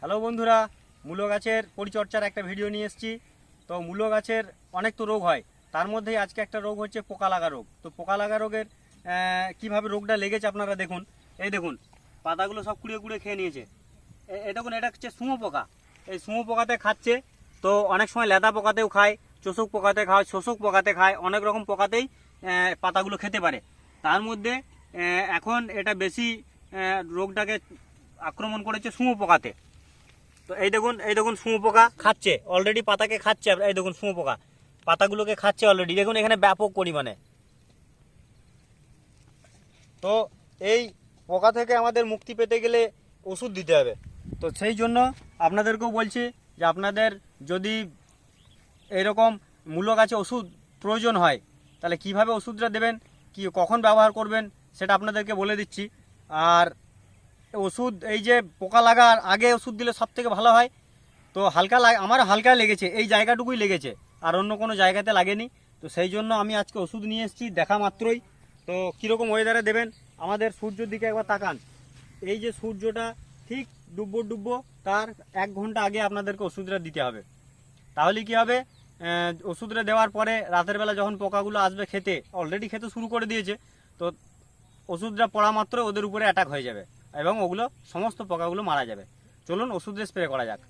Hello বন্ধুরা, মূলো গাছের পরিচর্যার একটা ভিডিও নিয়ে এসেছি। তো মূলো গাছের অনেক তো রোগ হয়, তার মধ্যেই আজকে একটা রোগ হচ্ছে পোকা লাগা রোগ। তো পোকা লাগা রোগের কীভাবে রোগটা লেগেছে আপনারা দেখুন। এই দেখুন, পাতাগুলো সব কুড়িয়ে কুড়িয়ে খেয়ে নিয়েছে। এ- দেখুন, এটা হচ্ছে সুমো পোকা। এই সুমো পোকাতে খাচ্ছে, তো অনেক সময় লেদা পোকাতেও খায়, চোষক পোকাতে খায়, শোষক পোকাতে খায়, অনেক রকম পোকাতেই পাতাগুলো খেতে পারে। তার মধ্যে এখন এটা বেশি রোগটাকে আক্রমণ করেছে সুমো পোকাতে। তো এই দেখুন এই দেখুন শুঁয়ো পোকা খাচ্ছে অলরেডি পাতাকে খাচ্ছে, এই দেখুন শুঁয়ো পোকা পাতাগুলোকে খাচ্ছে অলরেডি দেখুন এখানে ব্যাপক পরিমাণে। তো এই পোকা থেকে আমাদের মুক্তি পেতে গেলে ওষুধ দিতে হবে। তো সেই জন্য আপনাদেরকেও বলছি যে আপনাদের যদি এরকম মূলো গাছে ওষুধ প্রয়োজন হয়, তাহলে কীভাবে ওষুধটা দেবেন, কি, কখন ব্যবহার করবেন, সেটা আপনাদেরকে বলে দিচ্ছি। আর ওষুধ, এই যে পোকা লাগার আগে ওষুধ দিলে সব থেকে ভালো হয়। তো হালকা আমার হালকা লেগেছে, এই জায়গাটুকুই লেগেছে, আর অন্য কোনো জায়গাতে লাগেনি। তো সেই জন্য আমি আজকে ওষুধ নিয়ে এসেছি, দেখা মাত্রই। তো কীরকম ওয়েদারে দেবেন? আমাদের সূর্যর দিকে একবার তাকান। এই যে সূর্যটা ঠিক ডুববো ডুববো, তার এক ঘণ্টা আগে আপনাদেরকে ওষুধটা দিতে হবে। তাহলে কি হবে? ওষুধটা দেওয়ার পরে রাতের বেলা যখন পোকাগুলো আসবে খেতে অলরেডি খেতে শুরু করে দিয়েছে, তো ওষুধটা পড়া মাত্র ওদের উপরে অ্যাটাক হয়ে যাবে। এবং ওগুলো সমস্ত পোকাগুলো মারা যাবে। চলুন ওষুধে স্প্রে করা যাক।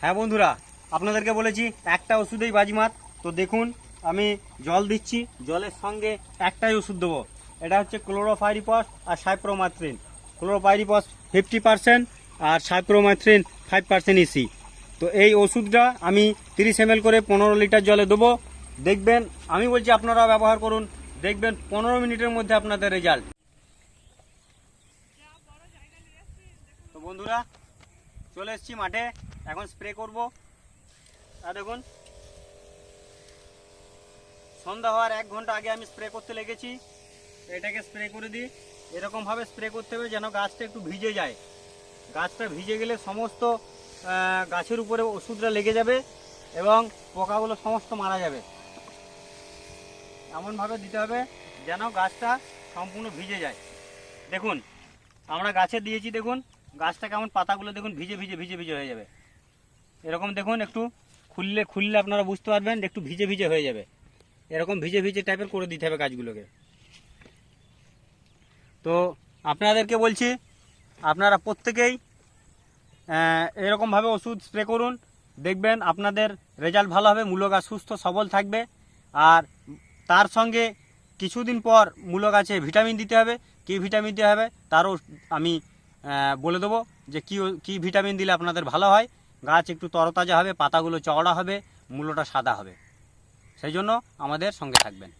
হ্যাঁ বন্ধুরা, আপনাদেরকে বলেছি একটা ওষুধেই বাজিমাত। তো দেখুন, আমি জল দিচ্ছি, জলের সঙ্গে একটাই ওষুধ দেবো। এটা হচ্ছে ক্লোরোফাইরিপস আর সাইপ্রোমাথ্রিন ক্লোরোফাইরিপস ফিফটি পার্সেন্ট আর সাইপ্রোমাথ্রিন ফাইভ পার্সেন্ট ইসি তো এই ওষুধটা আমি তিরিশ এম করে পনেরো লিটার জলে দেবো। দেখবেন, আমি বলছি আপনারা ব্যবহার করুন। দেখবেন, পনেরো মিনিটের মধ্যে আপনাদের রেজাল্ট। তো বন্ধুরা, চলে এসেছি মাঠে। এখন স্প্রে করব। আর দেখুন, সন্ধ্যা হওয়ার এক ঘণ্টা আগে আমি স্প্রে করতে লেগেছি। এটাকে স্প্রে করে দিই। এরকমভাবে স্প্রে করতে হবে যেন গাছটা একটু ভিজে যায়। গাছটা ভিজে গেলে সমস্ত গাছের উপরে ওষুধটা লেগে যাবে এবং পোকাগুলো সমস্ত মারা যাবে। এমনভাবে দিতে হবে যেন গাছটা সম্পূর্ণ ভিজে যায়। দেখুন, আমরা গাছে দিয়েছি, দেখুন। গাছটা কেমন পাতাগুলো দেখুন ভিজে ভিজে ভিজে ভিজে হয়ে যাবে। এরকম দেখুন একটু খুললে খুললে আপনারা বুঝতে পারবেন একটু ভিজে ভিজে হয়ে যাবে। এরকম ভিজে ভিজে টাইপের করে দিতে হবে গাছগুলোকে। তো আপনাদেরকে বলছি, আপনারা প্রত্যেকেই এরকমভাবে ওষুধ স্প্রে করুন। দেখবেন আপনাদের রেজাল্ট ভালো হবে, মূল গাছ সুস্থ, সবল থাকবে। আর তার সঙ্গে কিছুদিন পর মূলো গাছে ভিটামিন দিতে হবে। কী ভিটামিন দিতে হবে? তারও আমি বলে দেবো যে কী কী ভিটামিন দিলে আপনাদের ভালো হয়। গাছ একটু তরতাজা হবে, পাতাগুলো চওড়া হবে মূলোটা সাদা হবে। সেই জন্য আমাদের সঙ্গে থাকবেন।